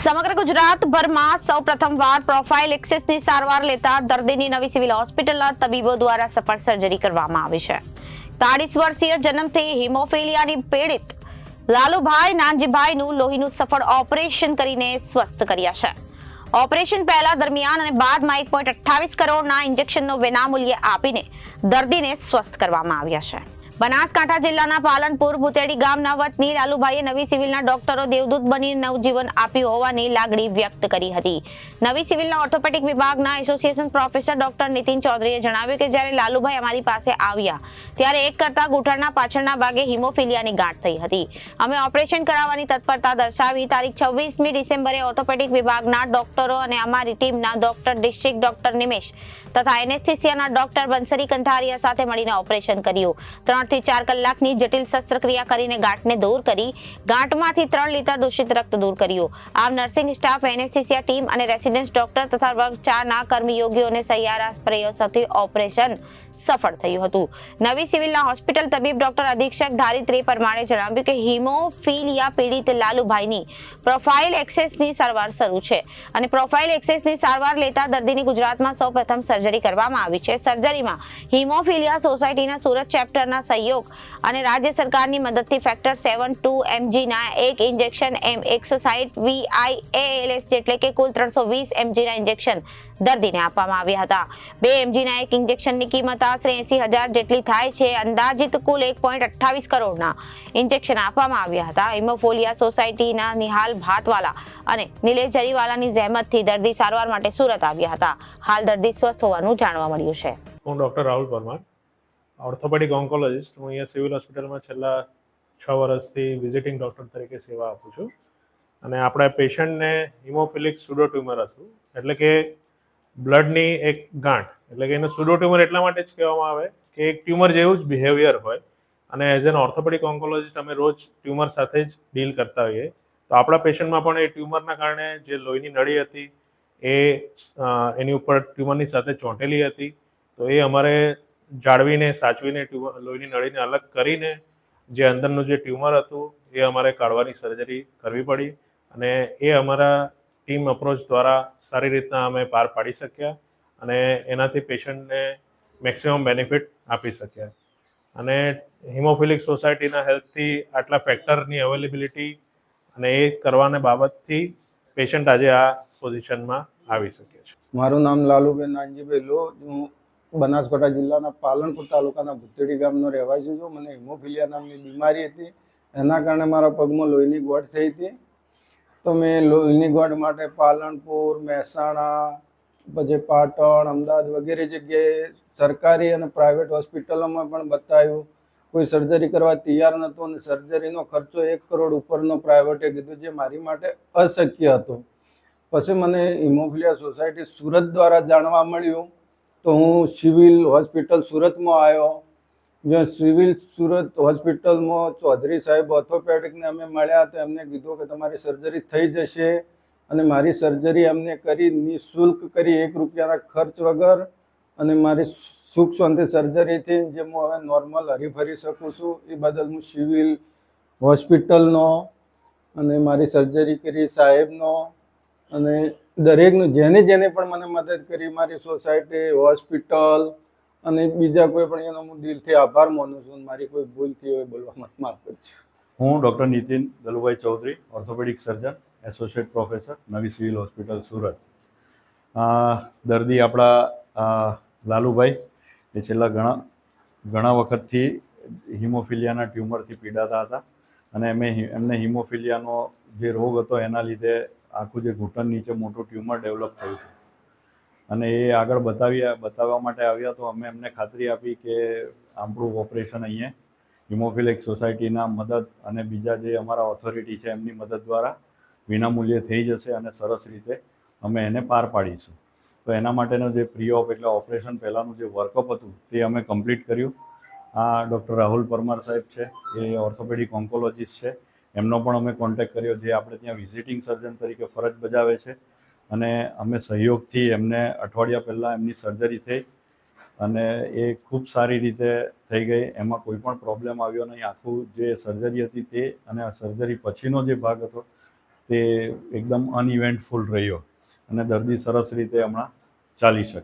સમગ્ર ગુજરાતભરમાં સૌ પ્રથમવાર પ્રોફાઇલ એક્સેસની સારવાર લેતા દર્દીની નવી સિવિલ હોસ્પિટલના તબીબો દ્વારા સફળ સર્જરી કરવામાં આવી છે. ચાળીસ વર્ષીય જન્મથી હિમોફિલિયાની પીડિત લાલુભાઈ નાનજીભાઈનું લોહીનું સફળ ઓપરેશન કરીને સ્વસ્થ કર્યા છે. ઓપરેશન પહેલા દરમિયાન અને બાદમાં એક પોઈન્ટ અઠ્ઠાવીસ કરોડના ઇન્જેક્શનનો વિનામૂલ્યે આપીને દર્દીને સ્વસ્થ કરવામાં આવ્યા છે. બનાસકાંઠા જિલ્લાના પાલનપુર ભૂતેડી ગામના વતની લાલુભાઈએ નવી સિવિલના ડોક્ટરો દેવદૂત બની નવજીવન આપ્યું હોવાની લાગણી વ્યક્ત કરી હતી. નવી સિવિલના ઓર્થોપેડિક વિભાગના એસોસિએશન પ્રોફેસર ડોક્ટર નીતિન ચૌધરીએ જણાવ્યું કે જ્યારે લાલુભાઈ અમારી પાસે આવ્યા, ત્યારે એક કરતા ઘૂંટણના પાછળના ભાગે હિમોફિલિયાની ગાંઠ થઈ હતી. અમે ઓપરેશન કરાવવાની તત્પરતા દર્શાવી તારીખ છવ્વીસમી ડિસેમ્બરે ઓર્થોપેડિક વિભાગના ડોક્ટરો અને અમારી ટીમના ડોક્ટર ડિસ્ટ્રિક્ટ ડોક્ટર નિમેશ તથા એનેસ્થિસિયાના ડોક્ટર બંસરી કંથારિયા સાથે મળીને ઓપરેશન કર્યું. ત્રણ થી ચાર કલાકની જટિલ શસ્ત્રક્રિયા કરીને ગાંઠને દૂર કરી ગાંઠમાંથી ત્રણ લીટર દૂષિત રક્ત દૂર કર્યું. આમ નર્સિંગ સ્ટાફ, એનેસ્થેસિયા ટીમ અને રેસિડેન્સ ડોક્ટર તથા વર્ગ ચારના કર્મયોગીઓને સહિયારા પ્રયાસોથી ઓપરેશન સફળ થયું હતું. નવી સિવિલના હોસ્પિટલ તબીબ ડોક્ટર અધિક્ષક ધારિત્રી પરમારે જણાવ્યું કે હિમોફિલિયા પીડિત લાલુભાઈની પ્રોફાઇલ એક્સેસની સારવાર શરૂ છે અને પ્રોફાઇલ એક્સેસની સારવાર લેતા દર્દીની ગુજરાતમાં સૌપ્રથમ સર્જરી કરવામાં આવી છે. સર્જરીમાં હિમોફિલિયા સોસાયટીના સુરત ચેપ્ટરના સહયોગ અને રાજ્ય સરકારની મદદથી ફેક્ટર સેવન ટુ એમજીના એક ઇન્જેક્શન એમ એકસો સાહીઠ વીઆઈએએલએસ એટલે કે કુલ ત્રણસો વીસ એમજીના ઇન્જેક્શન દર્દીને આપવામાં આવ્યા હતા. બે એમજીના એક ઇન્જેક્શનની કિંમત આશરે એસી હજાર જેટલી થાય છે. અંદાજિત કુલ એક પોઈન્ટ અઠ્ઠાવીસ કરોડના ઇન્જેક્શન આપવામાં આવ્યા હતા. હિમોફોલિયા સોસાયટીના નિહાલ ભાતવાલા અને નિલેશ જરીવાલાની જહેમતથી દર્દી સારવાર માટે સુરત આવ્યા હતા. હાલ દર્દી સ્વસ્થ હોવાનું જાણવા મળ્યું છે. હું doctor Rahul Parmar. Orthopedic oncologist હું અહીંયા સિવિલ હોસ્પિટલમાં છેલ્લા છ વર્ષથી વિઝિટિંગ ડૉક્ટર તરીકે સેવા આપું છું. અને આપણા પેશન્ટને હિમોફિલિક સુડો ટ્યુમર હતું. એટલે કે બ્લડની એક ગાંઠ. એટલે કે એને સુડો ટ્યુમર એટલા માટે જ કહેવામાં આવે કે એક ટ્યુમર જેવું જ બિહેવિયર હોય. અને એઝ એન ઓર્થોપેડિક ઓન્કોલોજિસ્ટ અમે રોજ ટ્યુમર સાથે જ ડીલ કરતા હોઈએ. તો આપણા પેશન્ટમાં પણ એ ટ્યુમરના કારણે જે લોહીની નળી હતી, એ એની ઉપર ટ્યુમરની સાથે ચોંટેલી હતી. તો એ અમારે જાળવીને, સાચવીને ટ્યુમર લોહીની નળીને અલગ કરીને જે અંદરનું જે ટ્યુમર હતું, એ અમારે કાઢવાની સર્જરી કરવી પડી અને એ અમારા ટીમ અપ્રોચ દ્વારા સારી રીતના અમે પાર પાડી શક્યા અને એનાથી પેશન્ટને મેક્સિમમ બેનિફિટ આપી શક્યા. અને હિમોફિલિક સોસાયટીના હેલ્પથી આટલા ફેક્ટરની અવેલેબિલિટી અને એ કરવાને બાબતથી પેશન્ટ આજે આ પોઝિશનમાં આવી શકે છે. મારું નામ લાલુબેન નાનજીભાઈ લો, હું બનાસકાંઠા જિલ્લાના પાલનપુર તાલુકાના ભૂતેડી ગામનો રહેવાસી છું. મને હિમોફિલિયા નામની બીમારી હતી. એના કારણે મારા પગમાં લોહીની ગોઠ થઈ હતી. તો મેં લોહીની ગોઠ માટે પાલનપુર, મહેસાણા, પછી પાટણ, અમદાવાદ વગેરે જગ્યાએ સરકારી અને પ્રાઇવેટ હોસ્પિટલોમાં પણ બતાવ્યું. કોઈ સર્જરી કરવા તૈયાર નહોતું અને સર્જરીનો ખર્ચો એક કરોડ ઉપરનો પ્રાઇવેટે કીધું, જે મારી માટે અશક્ય હતું. પછી મને હિમોફિલિયા સોસાયટી સુરત દ્વારા જાણવા મળ્યું. તો હું સિવિલ હોસ્પિટલ સુરતમાં આવ્યો. જ્યાં સિવિલ સુરત હોસ્પિટલમાં ચૌધરી સાહેબ ઓર્થોપેડિકને અમે મળ્યા તો એમને કીધું કે તમારી સર્જરી થઈ જશે અને મારી સર્જરી એમને કરી નિઃશુલ્ક કરી એક રૂપિયાના ખર્ચ વગર અને મારી સુખ શાંતિ સર્જરીથી જે હું હવે નોર્મલ હરીફરી શકું છું એ બદલ હું સિવિલ હોસ્પિટલનો અને મારી સર્જરી કરી સાહેબનો અને દરેકનું જેને જેને પણ મને મદદ કરી, મારી સોસાયટી, હોસ્પિટલ અને બીજા કોઈ પણ, એનો હું દિલથી આભાર માનું છું મારી કોઈ ભૂલ થઈ હોય બોલવામાં માફ કરજો. હું doctor Nitin Dalubhai Chaudhary, orthopedic surgeon, associate professor, નવી સિવિલ હોસ્પિટલ સુરત. દર્દી આપણા લાલુભાઈ, એ છેલ્લા ઘણા ઘણા વખતથી હિમોફિલિયાના ટ્યુમરથી પીડાતા હતા અને એમે, એમને હિમોફિલિયાનો જે રોગ હતો એના લીધે આખું જે ઘૂંટણ નીચે મોટું ટ્યુમર ડેવલપ થયું હતું અને એ આગળ બતાવ્યા, બતાવવા માટે આવ્યા તો અમે એમને ખાતરી આપી કે આપણું ઓપરેશન અહીંયા હિમોફિલિક સોસાયટીના મદદ અને બીજા જે અમારા ઓથોરિટી છે એમની મદદ દ્વારા વિનામૂલ્યે થઈ જશે અને સરસ રીતે અમે એને પાર પાડીશું. તો એના માટેનો જે પ્રી ઓપ એટલે ઓપરેશન પહેલાંનું જે વર્કઅપ હતું તે અમે કમ્પ્લીટ કર્યું. આ ડૉક્ટર રાહુલ પરમાર સાહેબ છે, એ ઓર્થોપેડિક ઓન્કોલોજીસ્ટ છે. એમનો પણ અમે કોન્ટેક્ટ કર્યો જે આપણે ત્યાં વિઝિટિંગ સર્જન તરીકે ફરજ બજાવે છે. અને અમે સહયોગથી એમને અઠવાડિયા પહેલાં એમની સર્જરી થઈ અને એ ખૂબ સારી રીતે થઈ ગઈ. એમાં કોઈ પણ પ્રોબ્લેમ આવ્યો નહીં. આખું જે સર્જરી હતી તે અને સર્જરી પછીનો જે ભાગ હતો તે એકદમ અનઇવેન્ટફુલ રહ્યો અને દર્દી સરસ રીતે હમણાં ચાલી શકે.